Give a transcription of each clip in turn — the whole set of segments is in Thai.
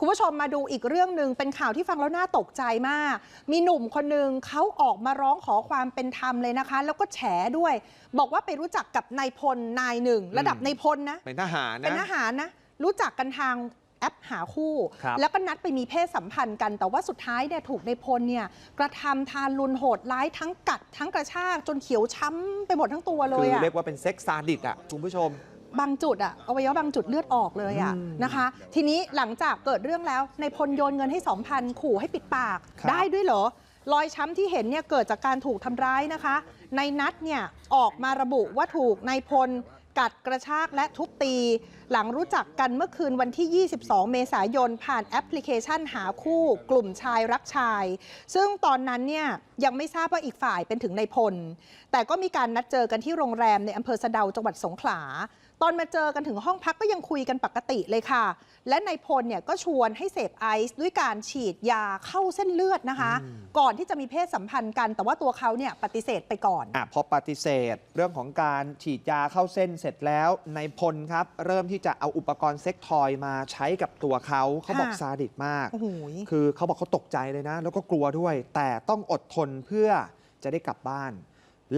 คุณผู้ชมมาดูอีกเรื่องหนึ่งเป็นข่าวที่ฟังแล้วน่าตกใจมาก มีหนุ่มคนหนึ่งเขาออกมาร้องขอความเป็นธรรมเลยนะคะ แล้วก็แฉด้วย บอกว่าไปรู้จักกับนายพลนายหนึ่ง ระดับนายพลนะเป็นทหารนะเป็นทหารนะ รู้จักกันทางแอปหาคู่ครับแล้วก็นัดไปมีเพศสัมพันธ์กัน แต่ว่าสุดท้ายเนี่ยถูกในพลเนี่ยกระทำทารุณโหดร้ายทั้งกัด ทั้งกระชากจนเขียวช้ำไปหมดทั้งตัวเลคืยออะเรียกว่าเป็นเซ็กซ์ซาดิสอะคุณผู้ชม บางจุดอะอวัยวะบางจุดเลือดออกเลยอะอืมนะคะ ทีนี้หลังจากเกิดเรื่องแล้วในพลโยนเงินให้ 2,000 ขู่ให้ปิดปากครับได้ด้วยเหรอรอยช้ำที่เห็นเนี่ยเกิดจากการถูกทำร้ายนะคะ ในนัดเนี่ยออกมาระบุว่าถูกนายพลกัดกระชากและทุบตี หลังรู้จักกันเมื่อคืนวันที่ 22 เมษายน ผ่านแอปพลิเคชันหาคู่กลุ่มชายรักชาย ซึ่งตอนนั้นเนี่ยยังไม่ทราบว่าอีกฝ่ายเป็นถึงนายพล แต่ก็มีการนัดเจอกันที่โรงแรมในอำเภอสะเดาจังหวัดสงขลา ตอนมาเจอกันถึงห้องพักก็ยังคุยกันปกติเลยค่ะ และนายพลเนี่ยก็ชวนให้เสพไอซ์ด้วยการฉีดยาเข้าเส้นเลือดนะคะอืมก่อนที่จะมีเพศสัมพันธ์กัน แต่ว่าตัวเขาเนี่ยปฏิเสธไปก่อนอะพอปฏิเสธเรื่องของการฉีดยาเข้าเส้นเสร็จแล้วในายพลครับ เริ่มที่จะเอาอุปกรณ์เซ็กทอยมาใช้กับตัวเขาเขาบอกค่ะซาดิสมากโอ้โหคือเขาบอกเขาตกใจเลยนะ แล้วก็กลัวด้วย แต่ต้องอดทนเพื่อจะได้กลับบ้าน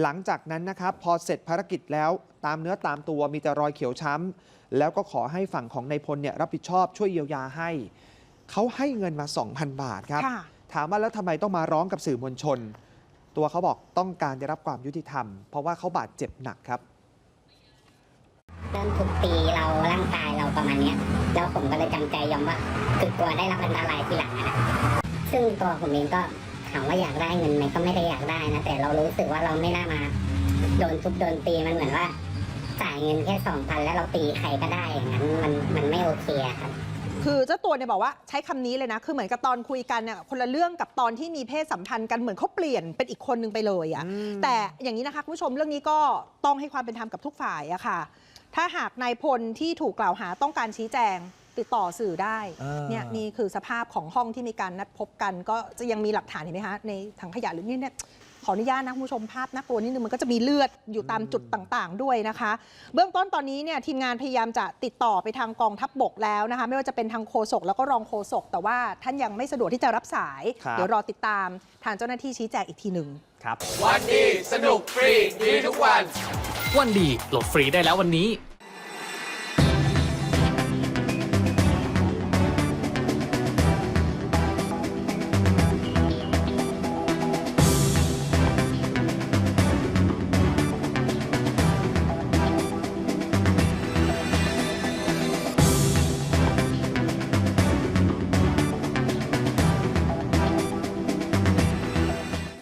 หลังจากนั้นนะครับพอเสร็จภารกิจแล้วตามเนื้อตามตัวมีแต่รอยเขียวช้ำ แล้วก็ขอให้ฝั่งของนายพลเนี่ยรับผิดชอบช่วยเยียวยาให้ เขาให้เงินมา 2,000 บาทครับค่ะถามว่าแล้วทำไมต้องมาร้องกับสื่อมวลชน ตัวเขาบอกต้องการได้รับความยุติธรรม เพราะว่าเขาบาดเจ็บหนักครับเริ่มทุบตีเราร่างกายเราประมาณเนี้ยแล้วผมก็เลยจำใจยอมว่าคือกลัวได้รับอันตรายทีหลังอะนะซึ่งตัวผมเองก็ถามว่าอยากได้เงินไหมก็ไม่ได้อยากได้นะ แต่เรารู้สึกว่าเราไม่น่ามา โดนทุบโดนตีมันเหมือนว่า จ่ายเงินแค่สองพันแล้วเราตีใครก็ได้อย่างนั้นมันมันไม่โอเคอะครับ คือเจ้าตัวเนี่ยบอกว่าใช้คำนี้เลยนะ คือเหมือนกับตอนคุยกันเนี่ยคนละเรื่องกับตอนที่มีเพศสัมพันธ์กันเหมือนเขาเปลี่ยนเป็นอีกคนนึงไปเลยอะอืมแต่อย่างนี้นะคะคุณผู้ชมเรื่องนี้ก็ต้องให้ความเป็นธรรมกับทุกฝ่ายอะค่ะ ถ้าหากนายพลที่ถูกกล่าวหาต้องการชี้แจงติดต่อสื่อได้เออเนี่ยนี่คือสภาพของห้องที่มีการนัดพบกัน ก็จะยังมีหลักฐานเห็นไหมคะในถังขยะหรือนี่เนี่ย ขออนุญาตนะคุณผู้ชมภาพน่ากลัวนิดนึงมันก็จะมีเลือดอยู่ตามจุดต่างๆ ด้วยนะคะ เบื้องต้นตอนนี้เนี่ยทีมงานพยายามจะติดต่อไปทางกองทัพบบกแล้วนะคะ ไม่ว่าจะเป็นทางโฆษกแล้วก็รองโฆษกแต่ว่าท่านยังไม่สะดวกที่จะรับสายครับเดี๋ยวรอติดตามทางเจ้าหน้าที่ชี้แจงอีกทีหนึ่งครับ วันดีสนุกฟรีดีทุกวัน วันดีโหลดฟรีได้แล้ววันนี้